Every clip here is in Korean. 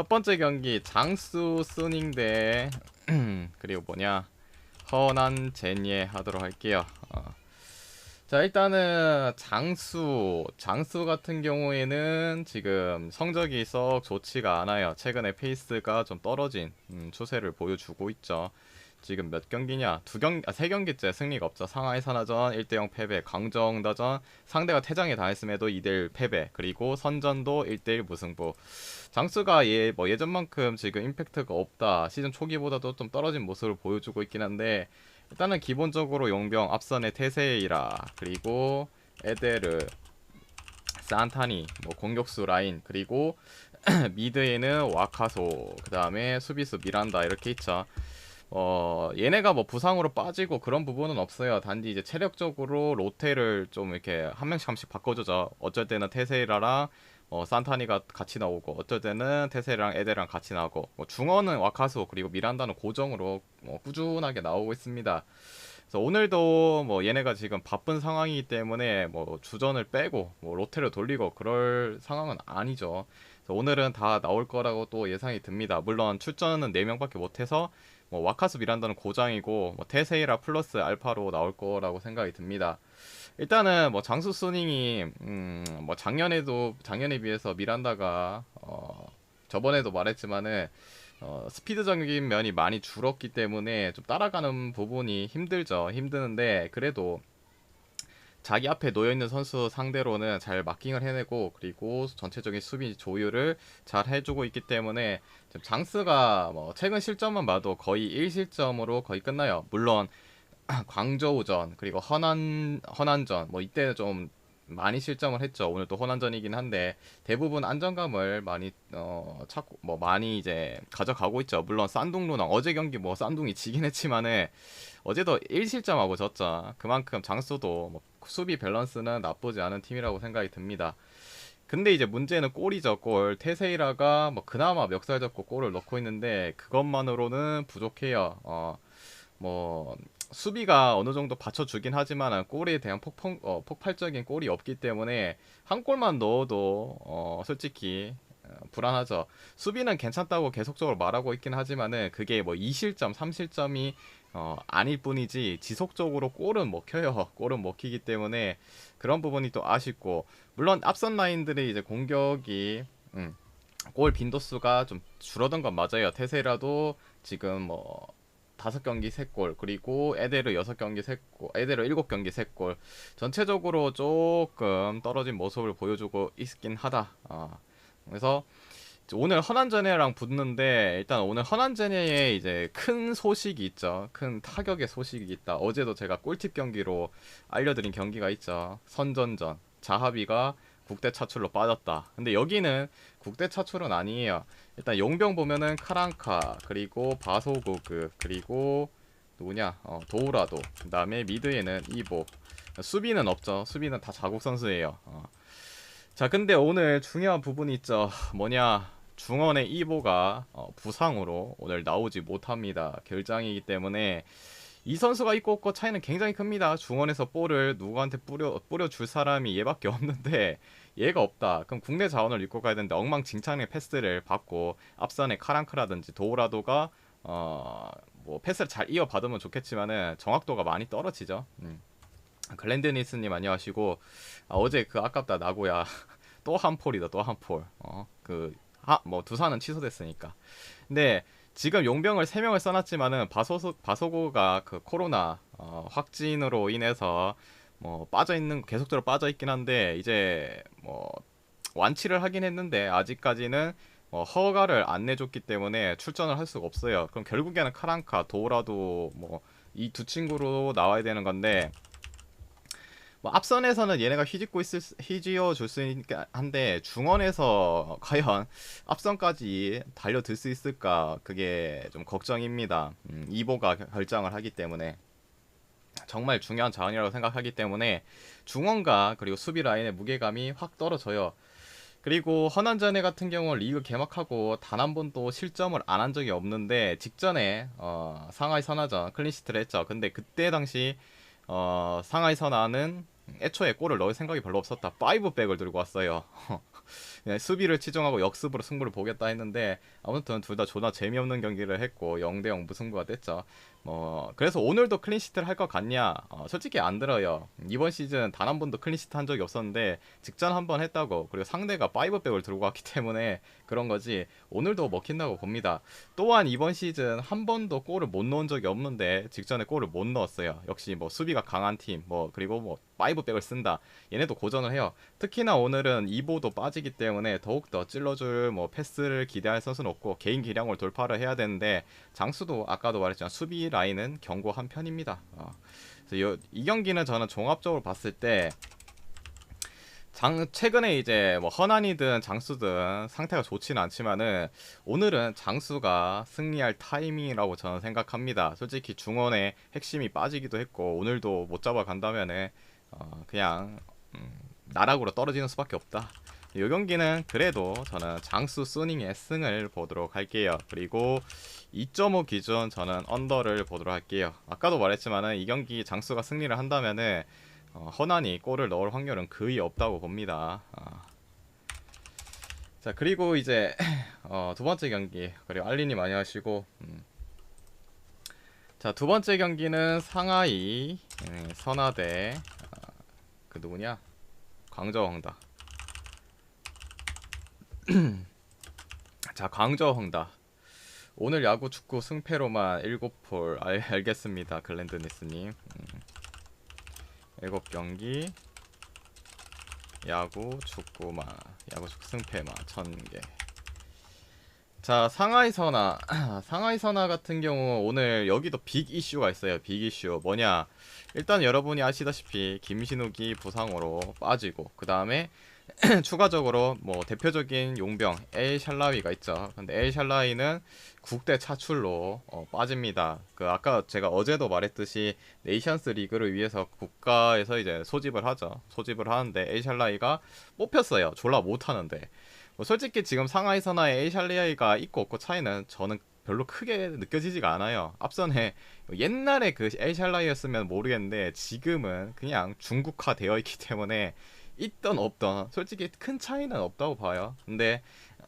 첫 번째 경기 장수 쓰닝 대 그리고 뭐냐 허난 제니에 하도록 할게요. 어. 자 일단은 장수 장수 같은 경우에는 지금 성적이 썩 좋지가 않아요. 최근에 페이스가 좀 떨어진 음, 추세를 보여주고 있죠. 지금 몇 경기냐? 두 경, 아, 세 경기째 승리가 없죠. 상하이 산하전 1대0 패배, 광저우다전 상대가 퇴장에 당했음에도 2대1 패배, 그리고 선전도 1대1 무승부. 장수가 예, 뭐 예전만큼 지금 임팩트가 없다. 시즌 초기보다도 좀 떨어진 모습을 보여주고 있긴 한데 일단은 기본적으로 용병 앞선의 테세이라 그리고 에데르 산타니 뭐 공격수 라인 그리고 미드에는 와카소 그 다음에 수비수 미란다 이렇게 있죠 어 얘네가 뭐 부상으로 빠지고 그런 부분은 없어요 단지 이제 체력적으로 로테를 좀 이렇게 한 명씩 한 명씩 바꿔주죠 어쩔 때는 테세이라랑 어, 산타니가 같이 나오고 어쩔 때는 테세랑 에데랑 같이 나오고 뭐 중원은 와카수 그리고 미란다는 고정으로 뭐 꾸준하게 나오고 있습니다. 그래서 오늘도 뭐 얘네가 지금 바쁜 상황이기 때문에 뭐 주전을 빼고 뭐 로테를 돌리고 그럴 상황은 아니죠. 그래서 오늘은 다 나올 거라고 또 예상이 듭니다. 물론 출전은 4명밖에 못해서 뭐 와카수 미란다는 고장이고 뭐 테세이라 플러스 알파로 나올 거라고 생각이 듭니다. 일단은 뭐 장수 소닝이 음 뭐 작년에도 작년에 비해서 미란다가 어 저번에도 말했지만은 어 스피드적인 면이 많이 줄었기 때문에 좀 따라가는 부분이 힘들죠. 힘드는데 그래도 자기 앞에 놓여 있는 선수 상대로는 잘 마킹을 해내고 그리고 전체적인 수비 조율을 잘 해주고 있기 때문에 장스가 뭐 최근 실점만 봐도 거의 1실점으로 거의 끝나요. 물론 광저우전 그리고 허난 허난전 뭐 이때 좀 많이 실점을 했죠. 오늘 또 호난전이긴 한데 대부분 안정감을 많이 어 찾고 뭐 많이 이제 가져가고 있죠. 물론 싼둥루랑 어제 경기 뭐 싼둥이 지긴 했지만은 어제도 1실점하고 졌죠. 그만큼 장수도 뭐 수비 밸런스는 나쁘지 않은 팀이라고 생각이 듭니다. 근데 이제 문제는 골이죠 골 테세이라가 뭐 그나마 멱살 잡고 골을 넣고 있는데 그것만으로는 부족해요 어뭐 수비가 어느 정도 받쳐주긴 하지만 골에 대한 폭풍, 어, 폭발적인 골이 없기 때문에 한 골만 넣어도 어, 솔직히 어, 불안하죠. 수비는 괜찮다고 계속적으로 말하고 있긴 하지만은 그게 뭐 2실점, 3실점이 어, 아닐 뿐이지 지속적으로 골은 먹혀요. 골은 먹히기 때문에 그런 부분이 또 아쉽고 물론 앞선 라인들의 이제 공격이 음, 골 빈도수가 좀 줄어든 건 맞아요. 태세라도 지금 뭐 다섯 경기 세골 그리고 에데르 여섯 경기 세골 에데르 일곱 경기 세골. 전체적으로 조금 떨어진 모습을 보여주고 있긴 하다. 어. 그래서 오늘 허난제네랑 붙는데 일단 오늘 허난제네에 이제 큰 소식이 있죠. 큰 타격의 소식이 있다. 어제도 제가 꿀팁 경기로 알려드린 경기가 있죠. 선전전. 자하비가 국대 차출로 빠졌다. 근데 여기는 국대 차출은 아니에요. 일단 용병 보면은 카랑카 그리고 바소고그 그리고 누구냐? 어, 도우라도 그 다음에 미드에는 이보. 수비는 없죠. 수비는 다 자국 선수예요. 어. 자 근데 오늘 중요한 부분이 있죠. 뭐냐? 중원의 이보가 어, 부상으로 오늘 나오지 못합니다. 결장이기 때문에 이 선수가 있고 없고 차이는 굉장히 큽니다. 중원에서 볼을 누구한테 뿌려 뿌려줄 사람이 얘밖에 없는데 얘가 없다. 그럼 국내 자원을 입고 가야 되는데 엉망진창의 패스를 받고 앞선에 카랑크라든지 도우라도가 어 뭐 패스를 잘 이어받으면 좋겠지만은 정확도가 많이 떨어지죠. 음. 글랜드니스님 안녕하시고 아, 어제 그 아깝다 나고야 또 한 폴이다 또 한 폴. 어그 뭐 두산은 취소됐으니까. 근데 지금 용병을 3명을 써놨지만은 바소소, 바소고가 그 코로나 어, 확진으로 인해서 뭐 빠져 있는 계속적으로 빠져 있긴 한데 이제 뭐 완치를 하긴 했는데 아직까지는 뭐 허가를 안 내줬기 때문에 출전을 할 수가 없어요. 그럼 결국에는 카랑카, 도라도 뭐 이 두 친구로 나와야 되는 건데 뭐 앞선에서는 얘네가 휘짓고 있을 휘지어 줄 수 있긴 한데 중원에서 과연 앞선까지 달려들 수 있을까 그게 좀 걱정입니다. 음, 이보가 결정을 하기 때문에 정말 중요한 자원이라고 생각하기 때문에 중원과 그리고 수비 라인의 무게감이 확 떨어져요. 그리고 허난전에 같은 경우 리그 개막하고 단 한 번도 실점을 안 한 적이 없는데 직전에 어, 상하이 선화전 클린시트를 했죠. 근데 그때 당시 어, 상하이 선화는 애초에 골을 넣을 생각이 별로 없었다. 5백을 들고 왔어요. 수비를 치중하고 역습으로 승부를 보겠다 했는데 아무튼 둘 다 존나 재미없는 경기를 했고 0대0 무승부가 됐죠. 뭐 그래서 오늘도 클린시트를 할 것 같냐? 어, 솔직히 안 들어요. 이번 시즌 단 한 번도 클린시트 한 적이 없었는데 직전 한 번 했다고 그리고 상대가 5백을 들고 왔기 때문에 그런 거지 오늘도 먹힌다고 봅니다. 또한 이번 시즌 한 번도 골을 못 넣은 적이 없는데 직전에 골을 못 넣었어요. 역시 뭐 수비가 강한 팀, 뭐 그리고 뭐 5백을 쓴다. 얘네도 고전을 해요. 특히나 오늘은 이보도 빠지기 때문에 더욱더 찔러줄 뭐 패스를 기대할 선수는 없고 개인 기량으로 돌파를 해야 되는데 장수도 아까도 말했지만 수비 라인은 견고한 편입니다. 어. 요- 이 경기는 저는 종합적으로 봤을 때 장, 최근에 이제 뭐 허난이든 장수든 상태가 좋지는 않지만은 오늘은 장수가 승리할 타이밍이라고 저는 생각합니다. 솔직히 중원의 핵심이 빠지기도 했고 오늘도 못 잡아간다면은 어, 그냥 음, 나락으로 떨어지는 수밖에 없다. 이 경기는 그래도 저는 장수 소닝의 승을 보도록 할게요. 그리고 2.5 기준 저는 언더를 보도록 할게요. 아까도 말했지만은 이 경기 장수가 승리를 한다면은 어, 허난이 골을 넣을 확률은 거의 없다고 봅니다. 아. 자 그리고 이제 어, 두 번째 경기 그리고 알린이 많이 하시고 음. 자두 번째 경기는 상하이 음, 선화대 아, 그 누구냐 광저홍다. 자 광저홍다. 오늘 야구 축구 승패로만 7폴 알, 알겠습니다 글랜드니스님 음. 7경기 야구 축구마 야구 축구 승패마 1000개 자 상하이 선화 상하이 선화 같은 경우 오늘 여기도 빅 이슈가 있어요 빅 이슈 뭐냐 일단 여러분이 아시다시피 김신욱이 부상으로 빠지고 그 다음에 추가적으로 뭐 대표적인 용병 엘 샬라위가 있죠. 근데 엘 샬라위는 국대 차출로 어, 빠집니다. 그 아까 제가 어제도 말했듯이 네이션스 리그를 위해서 국가에서 이제 소집을 하죠. 소집을 하는데 엘 샬라위가 뽑혔어요. 졸라 못하는데 뭐 솔직히 지금 상하이 선화의 엘 샬라위가 있고 없고 차이는 저는 별로 크게 느껴지지가 않아요. 앞선에 옛날에 그엘 샬라위였으면 모르겠는데 지금은 그냥 중국화 되어 있기 때문에 있던 없던 솔직히 큰 차이는 없다고 봐요. 근데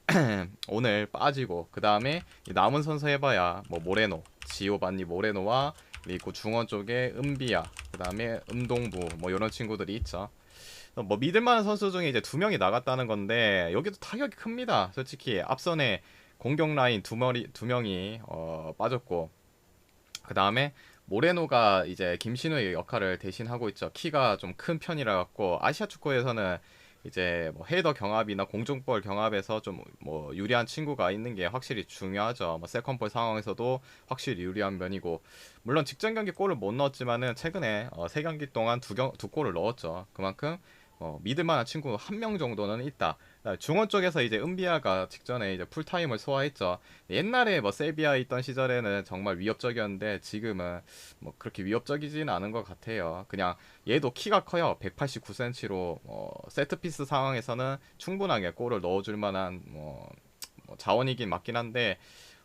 오늘 빠지고 그 다음에 남은 선수 해봐야 뭐 모레노, 지오반니 모레노와 그리고 중원 쪽에 은비야, 그 다음에 음동부 뭐 이런 친구들이 있죠. 뭐 믿을만한 선수 중에 이제 두 명이 나갔다는 건데 여기도 타격이 큽니다. 솔직히 앞선에 공격 라인 두 머리 두 명이 어, 빠졌고 그 다음에 모레노가 이제 김신우의 역할을 대신하고 있죠. 키가 좀 큰 편이라 갖고 아시아 축구에서는 이제 뭐 헤더 경합이나 공중볼 경합에서 좀 뭐 유리한 친구가 있는 게 확실히 중요하죠. 뭐 세컨볼 상황에서도 확실히 유리한 면이고 물론 직전 경기 골을 못 넣었지만은 최근에 어, 세 경기 동안 두, 경, 두 골을 넣었죠. 그만큼 어, 믿을만한 친구 한 명 정도는 있다. 중원 쪽에서 이제 은비아가 직전에 이제 풀타임을 소화했죠. 옛날에 뭐 세비야 있던 시절에는 정말 위협적이었는데 지금은 뭐 그렇게 위협적이진 않은 것 같아요. 그냥 얘도 키가 커요. 189cm로 어, 세트피스 상황에서는 충분하게 골을 넣어줄 만한 뭐, 뭐 자원이긴 맞긴 한데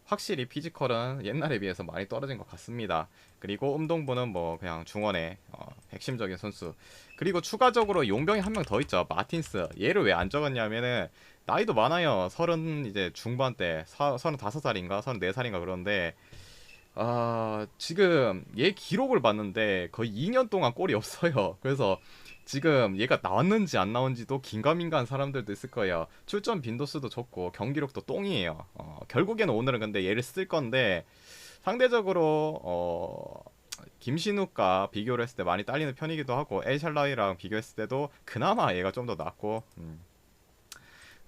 확실히 피지컬은 옛날에 비해서 많이 떨어진 것 같습니다. 그리고 음동부는 뭐 그냥 중원의 어, 핵심적인 선수. 그리고 추가적으로 용병이 한 명 더 있죠. 마틴스. 얘를 왜 안 적었냐면은 나이도 많아요. 서른 이제 중반대, 서른 다섯 살인가, 서른 네 살인가 그런데 아 지금 얘 기록을 봤는데 거의 2년 동안 골이 없어요. 그래서 지금 얘가 나왔는지 안 나온지도 긴가민가한 사람들도 있을 거예요. 출전 빈도수도 적고 경기력도 똥이에요. 어, 결국에는 오늘은 근데 얘를 쓸 건데 상대적으로 어, 김신욱과 비교를 했을 때 많이 딸리는 편이기도 하고 엘샬라이랑 비교했을 때도 그나마 얘가 좀 더 낫고 음.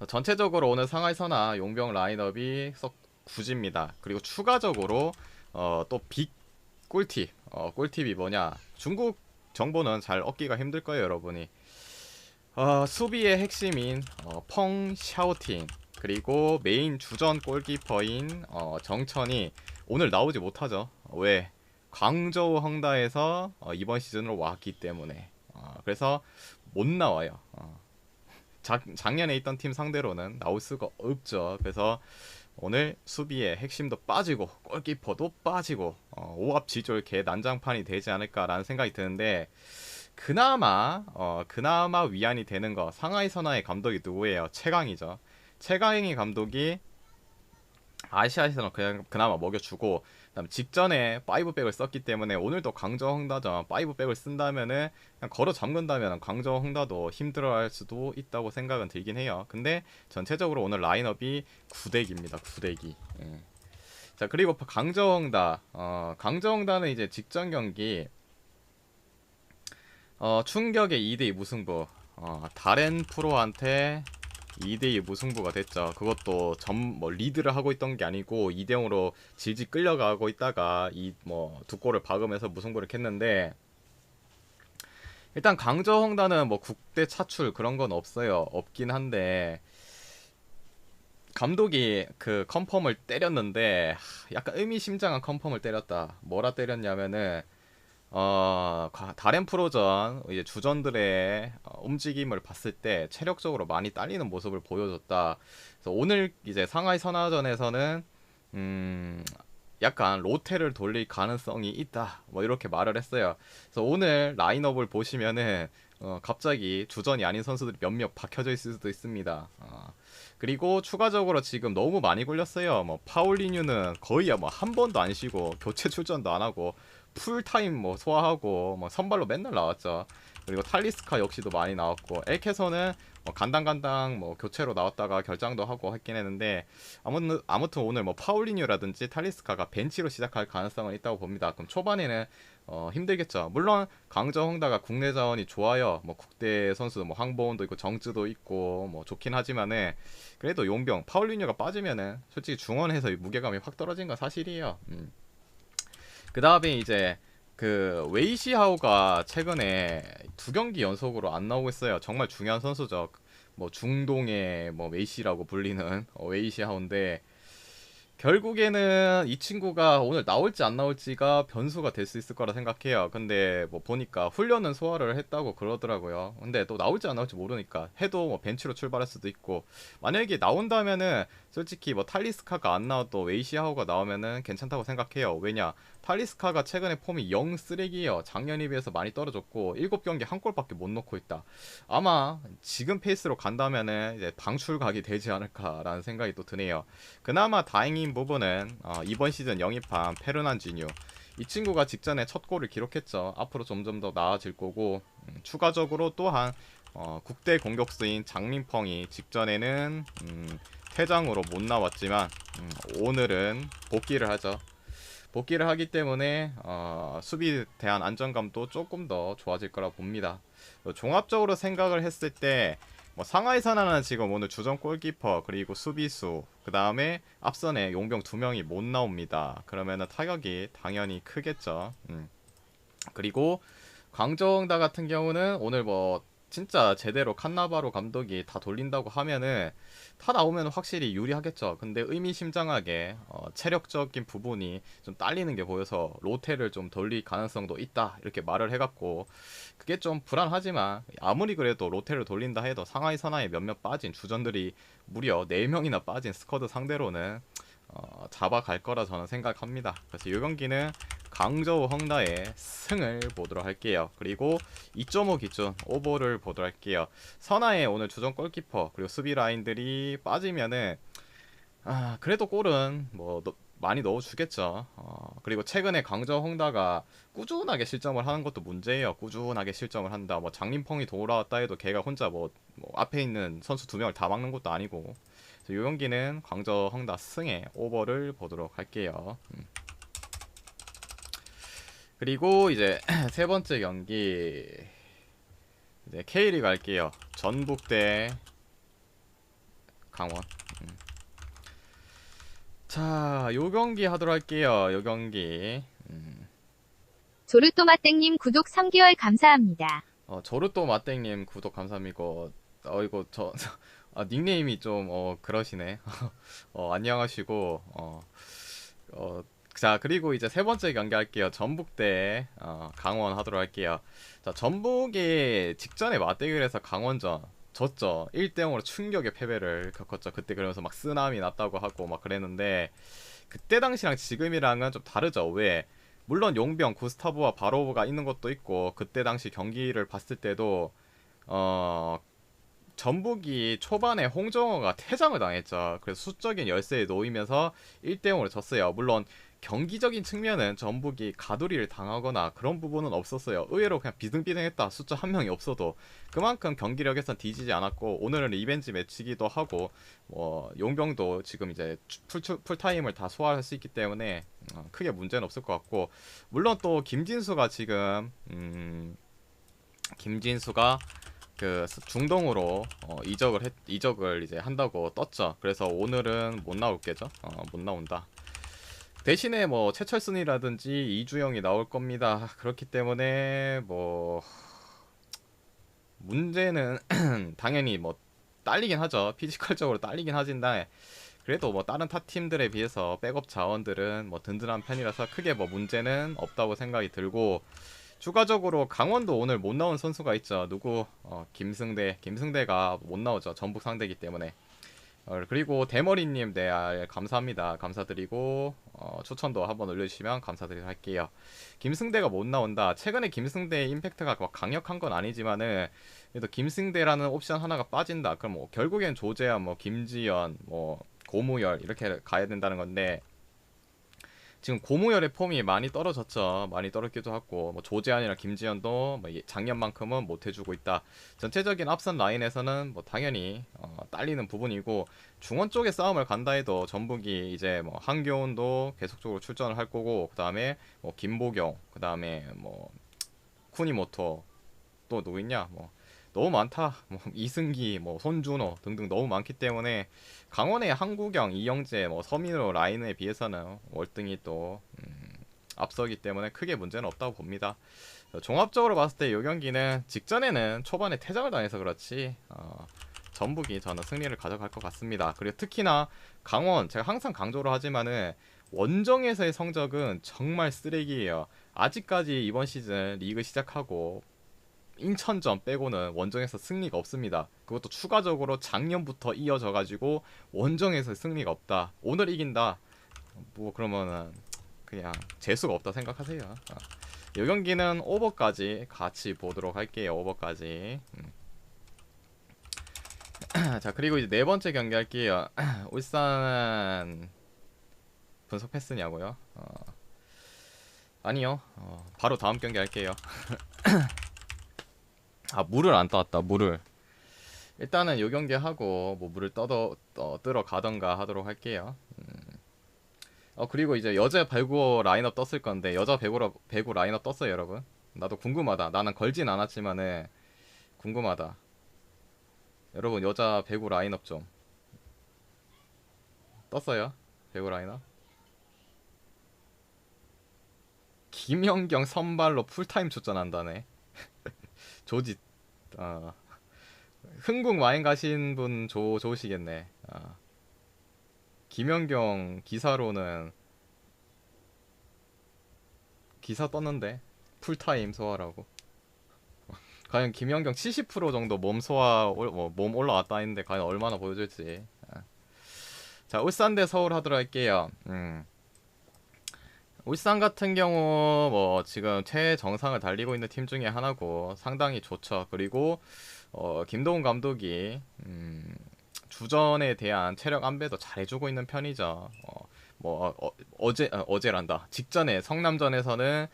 전체적으로 오늘 상하이 선화 용병 라인업이 썩 굳입니다. 그리고 추가적으로 어, 또빅 꿀팁 어, 꿀팁이 뭐냐 중국 정보는 잘 얻기가 힘들 거예요 여러분이. 어, 수비의 핵심인 어, 펑 샤오팅 그리고 메인 주전 골키퍼인 어, 정천이 오늘 나오지 못하죠. 왜? 광저우 헝다에서 어, 이번 시즌으로 왔기 때문에. 어, 그래서 못 나와요. 어. 작, 작년에 있던 팀 상대로는 나올 수가 없죠 그래서 오늘 수비의 핵심도 빠지고 골키퍼도 빠지고 어, 오합지졸 개 난장판이 되지 않을까라는 생각이 드는데 그나마 어 그나마 위안이 되는 거 상하이 선화의 감독이 누구예요? 최강이죠. 최강희 감독이 아시아에서는 그냥 그나마 먹여주고 그 다음 직전에 파이브백을 썼기 때문에 오늘도 강저 홍다전 파이브백을 쓴다면은 그냥 걸어 잠근다면 강저 홍다도 힘들어할 수도 있다고 생각은 들긴 해요. 근데 전체적으로 오늘 라인업이 구대기입니다. 구대기. 예. 자 그리고 강저 홍다 어 강저 홍다는 이제 직전 경기 어 충격의 2대2 무승부 어 다렌 프로한테 2대2 무승부가 됐죠. 그것도 점 뭐 리드를 하고 있던 게 아니고 2대 0으로 질질 끌려가고 있다가 이 뭐 두 골을 박으면서 무승부를 했는데 일단 강저 홍다는 뭐 국대 차출 그런 건 없어요. 없긴 한데 감독이 그 컨펌을 때렸는데 하, 약간 의미심장한 컨펌을 때렸다. 뭐라 때렸냐면은 어 가- 다른 프로전 이제 주전들의 어, 움직임을 봤을 때 체력적으로 많이 딸리는 모습을 보여줬다. 그래서 오늘 이제 상하이 선화전에서는 음 약간 로테를 돌릴 가능성이 있다. 뭐 이렇게 말을 했어요. 그래서 오늘 라인업을 보시면은 어, 갑자기 주전이 아닌 선수들이 몇몇 박혀져 있을 수도 있습니다. 어, 그리고 추가적으로 지금 너무 많이 굴렸어요. 뭐 파울리뉴는 거의 뭐 한 번도 안 쉬고 교체 출전도 안 하고 풀타임 뭐 소화하고 뭐 선발로 맨날 나왔죠. 그리고 탈리스카 역시도 많이 나왔고 엘케서는 뭐 간당간당 뭐 교체로 나왔다가 결장도 하고 했긴 했는데 아무튼 아무튼 오늘 뭐 파울리뉴라든지 탈리스카가 벤치로 시작할 가능성은 있다고 봅니다. 그럼 초반에는 어, 힘들겠죠. 물론 강저 홍다가 국내 자원이 좋아요. 뭐 국대 선수 뭐 황보원도 있고 정쯔도 있고 뭐 좋긴 하지만은 그래도 용병 파울리뉴가 빠지면은 솔직히 중원에서 무게감이 확 떨어진 건 사실이에요. 음. 그 다음에 이제 그 웨이시하우가 최근에 두 경기 연속으로 안 나오고 있어요. 정말 중요한 선수죠. 뭐 중동의 뭐 웨이시라고 불리는 어, 웨이시하우인데 결국에는 이 친구가 오늘 나올지 안 나올지가 변수가 될 수 있을 거라 생각해요. 근데 뭐 보니까 훈련은 소화를 했다고 그러더라고요. 근데 또 나올지 안 나올지 모르니까 해도 뭐 벤치로 출발할 수도 있고 만약에 나온다면은 솔직히 뭐 탈리스카가 안 나와도 웨이시하우가 나오면은 괜찮다고 생각해요. 왜냐 탈리스카가 최근에 폼이 영 쓰레기예요. 작년에 비해서 많이 떨어졌고 7경기 한 골밖에 못 넣고 있다. 아마 지금 페이스로 간다면은 이제 방출각이 되지 않을까라는 생각이 또 드네요. 그나마 다행인 부분은 어, 이번 시즌 영입한 페르난지뉴 이 친구가 직전에 첫 골을 기록했죠. 앞으로 점점 더 나아질 거고 음, 추가적으로 또한 어, 국대 공격수인 장민펑이 직전에는 음, 퇴장으로 못 나왔지만 음, 오늘은 복귀를 하죠. 복귀를 하기 때문에 어, 수비에 대한 안정감도 조금 더 좋아질 거라 봅니다. 어, 종합적으로 생각을 했을 때 뭐 상하이 선화는 지금 오늘 주전 골키퍼 그리고 수비수 그 다음에 앞선에 용병 두 명이 못 나옵니다. 그러면은 타격이 당연히 크겠죠. 음. 그리고 광저홍다 같은 경우는 오늘 뭐 진짜 제대로 칸나바로 감독이 다 돌린다고 하면은 다 나오면 확실히 유리하겠죠. 근데 의미심장하게 어, 체력적인 부분이 좀 딸리는 게 보여서 로테를 좀 돌릴 가능성도 있다 이렇게 말을 해갖고 그게 좀 불안하지만 아무리 그래도 로테를 돌린다 해도 상하이 선하에 몇몇 빠진 주전들이 무려 4명이나 빠진 스쿼드 상대로는 어, 잡아갈 거라 저는 생각합니다. 그래서 이 경기는 강저우 헝다의 승을 보도록 할게요. 그리고 2.5 기준 오버를 보도록 할게요. 선하의 오늘 주전 골키퍼 그리고 수비 라인들이 빠지면은 아 그래도 골은 뭐 넣- 많이 넣어주겠죠. 어, 그리고 최근에 강저 헝다가 꾸준하게 실점을 하는 것도 문제예요. 꾸준하게 실점을 한다. 뭐 장민펑이 돌아왔다 해도 걔가 혼자 뭐, 뭐 앞에 있는 선수 두 명을 다 막는 것도 아니고. 이 경기는 광저 헝다 승의 오버를 보도록 할게요. 음. 그리고 이제 세 번째 경기 이제 K리그 갈게요. 전북 대 강원. 음. 자, 요 경기 하도록 할게요. 요 경기. 음. 조르또마땡님 구독 3개월 감사합니다. 어, 저루또 마땡님 구독 감사합니다. 어, 이거 저, 아, 닉네임이 좀, 어, 그러시네. 어, 안녕하시고, 어, 어, 자, 그리고 이제 세 번째 경기 할게요. 전북 대, 어, 강원 하도록 할게요. 자, 전북이 직전에 맞대결에서 강원전 졌죠. 1대0으로 충격의 패배를 겪었죠. 그때 그러면서 막 쓰나미 났다고 하고 막 그랬는데, 그때 당시랑 지금이랑은 좀 다르죠. 왜? 물론 용병 구스타브와 바로브가 있는 것도 있고 그때 당시 경기를 봤을 때도 어 전북이 초반에 홍정호가 퇴장을 당했죠. 그래서 수적인 열세에 놓이면서 1대0으로 졌어요. 물론 경기적인 측면은 전북이 가두리를 당하거나 그런 부분은 없었어요. 의외로 그냥 비등비등했다. 숫자 한 명이 없어도 그만큼 경기력에선 뒤지지 않았고 오늘은 리벤지 매치기도 하고 뭐 용병도 지금 이제 풀, 풀타임을 다 소화할 수 있기 때문에 어, 크게 문제는 없을 것 같고 물론 또 김진수가 지금 음 김진수가 그 중동으로 어, 이적을 했, 이적을 이제 한다고 떴죠. 그래서 오늘은 못 나올 게죠. 어, 못 나온다. 대신에 뭐 최철순이라든지 이주영이 나올 겁니다. 그렇기 때문에 뭐 문제는 당연히 뭐 딸리긴 하죠. 피지컬적으로 딸리긴 하진데 그래도 뭐 다른 타 팀들에 비해서 백업 자원들은 뭐 든든한 편이라서 크게 뭐 문제는 없다고 생각이 들고 추가적으로 강원도 오늘 못 나온 선수가 있죠. 누구? 어, 김승대. 김승대가 못 나오죠. 전북 상대기 때문에. 어, 그리고 대머리님 네 아, 감사합니다. 감사드리고 어, 추천도 한번 올려주시면 감사드리도록 할게요. 김승대가 못 나온다. 최근에 김승대의 임팩트가 막 강력한 건 아니지만은 그래도 김승대라는 옵션 하나가 빠진다. 그럼 뭐 결국엔 조재현, 뭐 김지연, 뭐 고무열 이렇게 가야 된다는 건데 지금 고무열의 폼이 많이 떨어졌죠. 많이 떨어지기도 하고 뭐 조재환이나 김지현도 뭐 작년만큼은 못 해주고 있다. 전체적인 앞선 라인에서는 뭐 당연히 어, 딸리는 부분이고 중원 쪽에 싸움을 간다 해도 전북이 이제 뭐 한교훈도 계속적으로 출전을 할 거고 그 다음에 뭐 김보경 그 다음에 뭐 쿠니모토 또 누구 있냐 뭐 너무 많다. 뭐 이승기, 뭐 손준호 등등 너무 많기 때문에 강원의 한국영, 이영재, 뭐 서민호 라인에 비해서는 월등히 또 음, 앞서기 때문에 크게 문제는 없다고 봅니다. 종합적으로 봤을 때 이 경기는 직전에는 초반에 퇴장을 당해서 그렇지 어, 전북이 저는 승리를 가져갈 것 같습니다. 그리고 특히나 강원 제가 항상 강조를 하지만은 원정에서의 성적은 정말 쓰레기예요. 아직까지 이번 시즌 리그 시작하고 인천전 빼고는 원정에서 승리가 없습니다. 그것도 추가적으로 작년부터 이어져 가지고 원정에서 승리가 없다. 오늘 이긴다. 뭐 그러면은 그냥 재수가 없다 생각하세요. 어. 이 경기는 오버까지 같이 보도록 할게요. 오버까지. 음. 자 그리고 이제 네 번째 경기 할게요. 울산 분석 패스냐고요? 어. 아니요. 어, 바로 다음 경기 할게요. 아 물을 안 떠왔다 물을. 일단은 요 경기 하고 뭐 물을 떠더 떠, 들어 가던가 하도록 할게요. 음. 어 그리고 이제 여자 배구 라인업 떴을 건데 여자 배구 배구 라인업 떴어요 여러분? 나도 궁금하다. 나는 걸진 않았지만은 궁금하다. 여러분 여자 배구 라인업 좀. 떴어요? 배구 라인업? 김연경 선발로 풀타임 출전한다네 조지 어, 흥국 와인 가신 분 조, 좋으시겠네 어. 김연경 기사로는 기사 떴는데 풀타임 소화라고 과연 김연경 70% 정도 몸 소화 올- 뭐, 몸 올라왔다 했는데 과연 얼마나 보여줄지 어. 자 울산 대 서울 하도록 할게요 음. 울산 같은 경우 뭐 지금 최정상을 달리고 있는 팀 중에 하나고 상당히 좋죠. 그리고 어, 김도훈 감독이 음, 주전에 대한 체력 안배도 잘해주고 있는 편이죠. 어, 뭐 어, 어제 어, 어제란다. 직전에 성남전에서는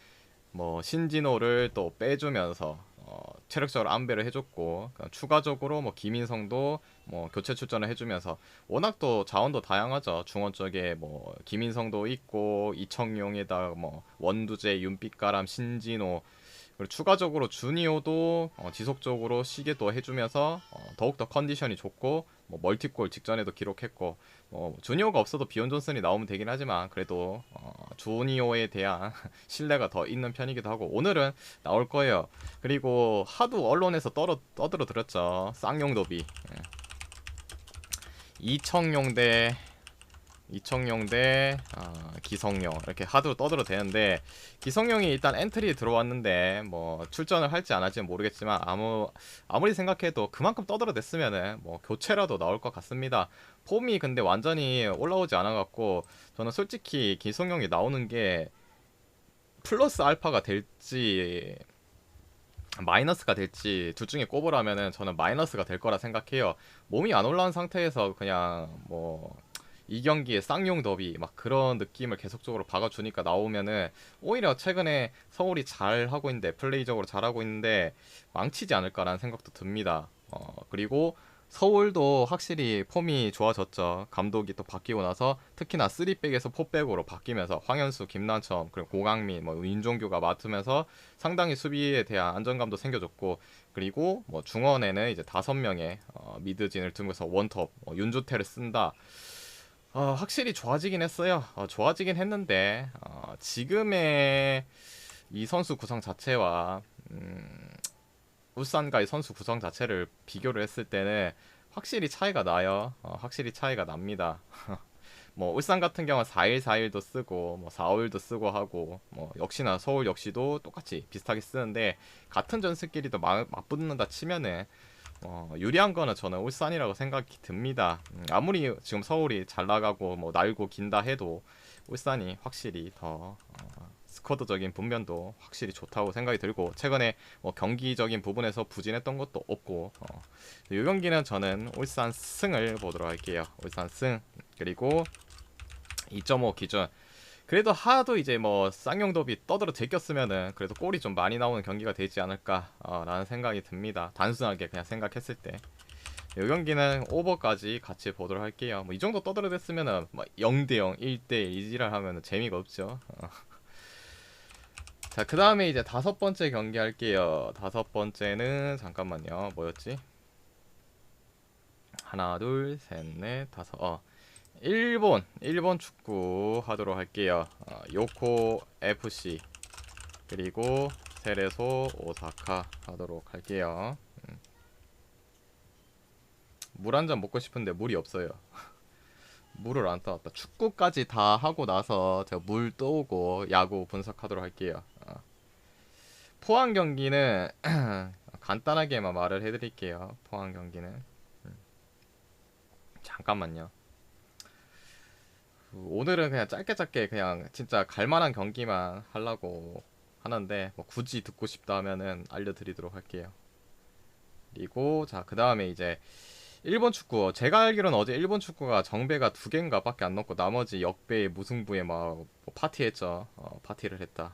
뭐 신진호를 또 빼주면서 어, 체력적으로 안배를 해줬고 그러니까 추가적으로 뭐 김인성도 뭐 교체 출전을 해주면서 워낙 또 자원도 다양하죠. 중원 쪽에 뭐 김인성도 있고 이청용에다 뭐 원두재 윤빛가람 신진호 그리고 추가적으로 주니오도 어, 지속적으로 시계도 해주면서 어, 더욱더 컨디션이 좋고 뭐 멀티골 직전에도 기록했고 뭐 주니오가 없어도 비온 존슨이 나오면 되긴 하지만 그래도 어, 주니오에 대한 신뢰가 더 있는 편이기도 하고 오늘은 나올 거예요. 그리고 하도 언론에서 떨어 떠들어 들었죠. 쌍용도비 예. 이청용 대 이청용 대 어, 기성용 이렇게 하도 떠들어 대는데 기성용이 일단 엔트리에 들어왔는데 뭐 출전을 할지 안 할지는 모르겠지만 아무 아무리 생각해도 그만큼 떠들어 댔으면은 뭐 교체라도 나올 것 같습니다. 폼이 근데 완전히 올라오지 않아 갖고 저는 솔직히 기성용이 나오는 게 플러스 알파가 될지 마이너스가 될지 둘 중에 꼽으라면은 저는 마이너스가 될 거라 생각해요. 몸이 안 올라온 상태에서 그냥 뭐 이 경기에 쌍용 더비 막 그런 느낌을 계속적으로 박아주니까 나오면은 오히려 최근에 서울이 잘 하고 있는데 플레이적으로 잘 하고 있는데 망치지 않을까라는 생각도 듭니다. 어 그리고 서울도 확실히 폼이 좋아졌죠. 감독이 또 바뀌고 나서 특히나 3백에서 4백으로 바뀌면서 황현수, 김난첨, 그리고 고강민, 뭐 윤종규가 맡으면서 상당히 수비에 대한 안정감도 생겨졌고 그리고 뭐 중원에는 이제 다섯 명의 어, 미드진을 두면서 원톱 뭐 윤주태를 쓴다. 어, 확실히 좋아지긴 했어요. 어, 좋아지긴 했는데 어, 지금의 이 선수 구성 자체와 음, 울산과의 선수 구성 자체를 비교를 했을 때는 확실히 차이가 나요. 어, 확실히 차이가 납니다. 뭐 울산 같은 경우는 4일 4일도 쓰고 뭐 4일도 쓰고 하고 뭐 역시나 서울 역시도 똑같이 비슷하게 쓰는데 같은 전술끼리도 마- 맞붙는다 치면은 어, 유리한 거는 저는 울산이라고 생각이 듭니다. 음, 아무리 지금 서울이 잘 나가고 뭐 날고 긴다 해도 울산이 확실히 더 어, 스쿼드적인 분면도 확실히 좋다고 생각이 들고 최근에 뭐 경기적인 부분에서 부진했던 것도 없고 어, 이 경기는 저는 울산 승을 보도록 할게요. 울산 승 그리고 2.5 기준. 그래도 하도 이제 뭐 쌍용dob이 떠들어 제꼈으면은 그래도 골이 좀 많이 나오는 경기가 되지 않을까라는 생각이 듭니다. 단순하게 그냥 생각했을 때. 이 경기는 오버까지 같이 보도록 할게요. 뭐 이 정도 떠들어 댔으면은 막 0대 0, 1대 1 이지랄 하면은 재미가 없죠. 어. 자, 그 다음에 이제 다섯 번째 경기 할게요. 다섯 번째는 잠깐만요. 뭐였지? 하나, 둘, 셋, 넷, 다섯. 어, 일본, 일본 축구 하도록 할게요. 어, 요코 FC 그리고 세레소 오사카 하도록 할게요. 음. 물한 잔 먹고 싶은데 물이 없어요. 물을 안 따왔다. 축구까지 다 하고 나서 제가 물 떠오고 야구 분석하도록 할게요. 어. 포항 경기는 간단하게만 말을 해드릴게요. 포항 경기는 음. 잠깐만요. 그 오늘은 그냥 짧게 짧게 그냥 진짜 갈만한 경기만 하려고 하는데 뭐 굳이 듣고 싶다 하면은 알려드리도록 할게요. 그리고 자 그 다음에 이제 일본 축구 제가 알기로는 어제 일본 축구가 정배가 두 개인가밖에 안 넣고 나머지 역배 무승부에 막뭐 파티했죠. 어, 파티를 했다.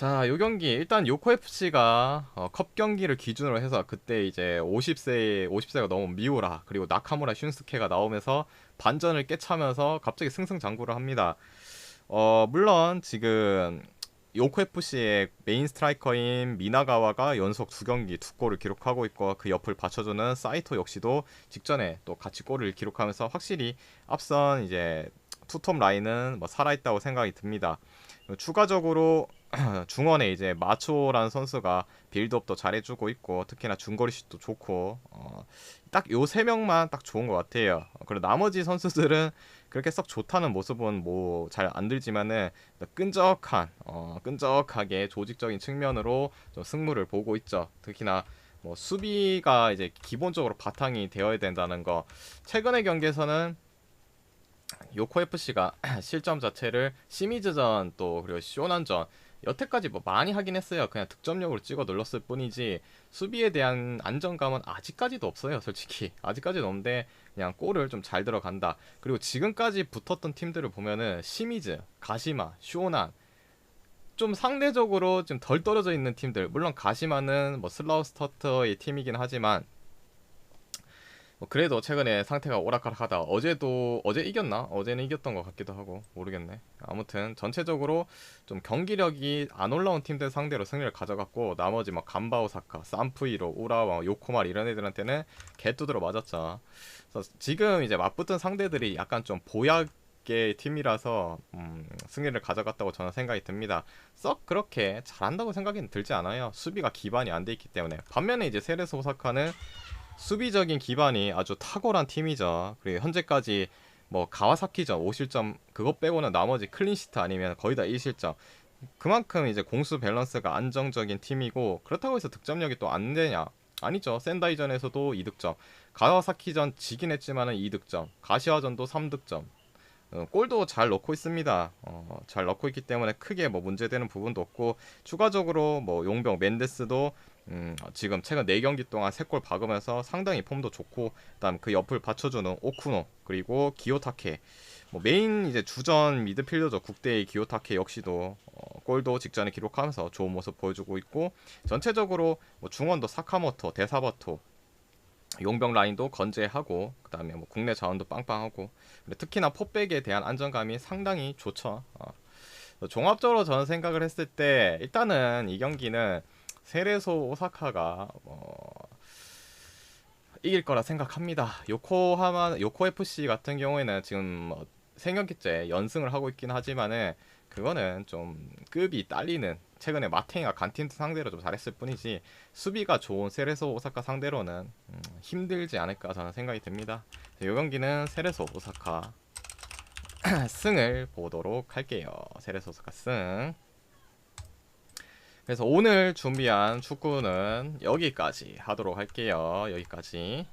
아. 자, 요 경기 일단 요코 FC가 어, 컵 경기를 기준으로 해서 그때 이제 50세 50세가 너무 미우라 그리고 나카무라 슌스케가 나오면서 반전을 깨차면서 갑자기 승승장구를 합니다. 어, 물론 지금 요코 FC의 메인 스트라이커인 미나가와가 연속 두 경기 두 골을 기록하고 있고 그 옆을 받쳐주는 사이토 역시도 직전에 또 같이 골을 기록하면서 확실히 앞선 이제 투톱 라인은 뭐 살아있다고 생각이 듭니다. 추가적으로 중원에 이제 마초라는 선수가 빌드업도 잘해주고 있고 특히나 중거리 슛도 좋고 어, 딱 요 세 명만 딱 좋은 것 같아요. 그리고 나머지 선수들은 그렇게 썩 좋다는 모습은 뭐 잘 안 들지만은 끈적한 어, 끈적하게 조직적인 측면으로 좀 승부를 보고 있죠. 특히나 뭐 수비가 이제 기본적으로 바탕이 되어야 된다는 거. 최근의 경기에서는 요코 FC가 실점 자체를 시미즈전 또 그리고 쇼난전 여태까지 뭐 많이 하긴 했어요. 그냥 득점력으로 찍어 눌렀을 뿐이지 수비에 대한 안정감은 아직까지도 없어요. 솔직히 아직까지도 없는데 그냥 골을 좀 잘 들어간다. 그리고 지금까지 붙었던 팀들을 보면은 시미즈, 가시마, 쇼난 좀 상대적으로 좀 덜 떨어져 있는 팀들 물론 가시마는 뭐 슬라우스터트의 팀이긴 하지만 뭐 그래도 최근에 상태가 오락가락하다. 어제도 어제 이겼나? 어제는 이겼던 것 같기도 하고 모르겠네. 아무튼 전체적으로 좀 경기력이 안 올라온 팀들 상대로 승리를 가져갔고 나머지 막 간바오사카, 산프이로, 우라와, 요코말 이런 애들한테는 개뚜드러 맞았죠. 그래서 지금 이제 맞붙은 상대들이 약간 좀 보약의 팀이라서 음, 승리를 가져갔다고 저는 생각이 듭니다. 썩 그렇게 잘한다고 생각이 들지 않아요. 수비가 기반이 안 돼 있기 때문에. 반면에 이제 세레스 오사카는 수비적인 기반이 아주 탁월한 팀이죠. 그리고 현재까지 뭐 가와사키전 5실점 그것 빼고는 나머지 클린시트 아니면 거의 다 1실점. 그만큼 이제 공수 밸런스가 안정적인 팀이고 그렇다고 해서 득점력이 또 안 되냐? 아니죠. 센다이전에서도 2득점. 가와사키전 지긴 했지만은 2득점. 가시화전도 3득점. 어, 골도 잘 넣고 있습니다. 어, 잘 넣고 있기 때문에 크게 뭐 문제되는 부분도 없고 추가적으로 뭐 용병 멘데스도 음, 지금 최근 4경기 동안 3골 박으면서 상당히 폼도 좋고 그다음 그 옆을 받쳐주는 오쿠노 그리고 기요타케 뭐 메인 이제 주전 미드필더죠 국대의 기요타케 역시도 어, 골도 직전에 기록하면서 좋은 모습 보여주고 있고 전체적으로 뭐 중원도 사카모토 대사버토 용병 라인도 건재하고 그다음에 뭐 국내 자원도 빵빵하고 특히나 포백에 대한 안정감이 상당히 좋죠. 어. 종합적으로 저는 생각을 했을 때 일단은 이 경기는 세레소 오사카가 어, 이길 거라 생각합니다. 요코하마 요코 FC 같은 경우에는 지금 뭐 생경기째 연승을 하고 있긴 하지만은 그거는 좀 급이 딸리는 최근에 마테이가 간틴트 상대로 좀 잘했을 뿐이지 수비가 좋은 세레소 오사카 상대로는 음, 힘들지 않을까 저는 생각이 듭니다. 이 경기는 세레소 오사카 승을 보도록 할게요. 세레소 오사카 승. 그래서 오늘 준비한 축구는 여기까지 하도록 할게요. 여기까지.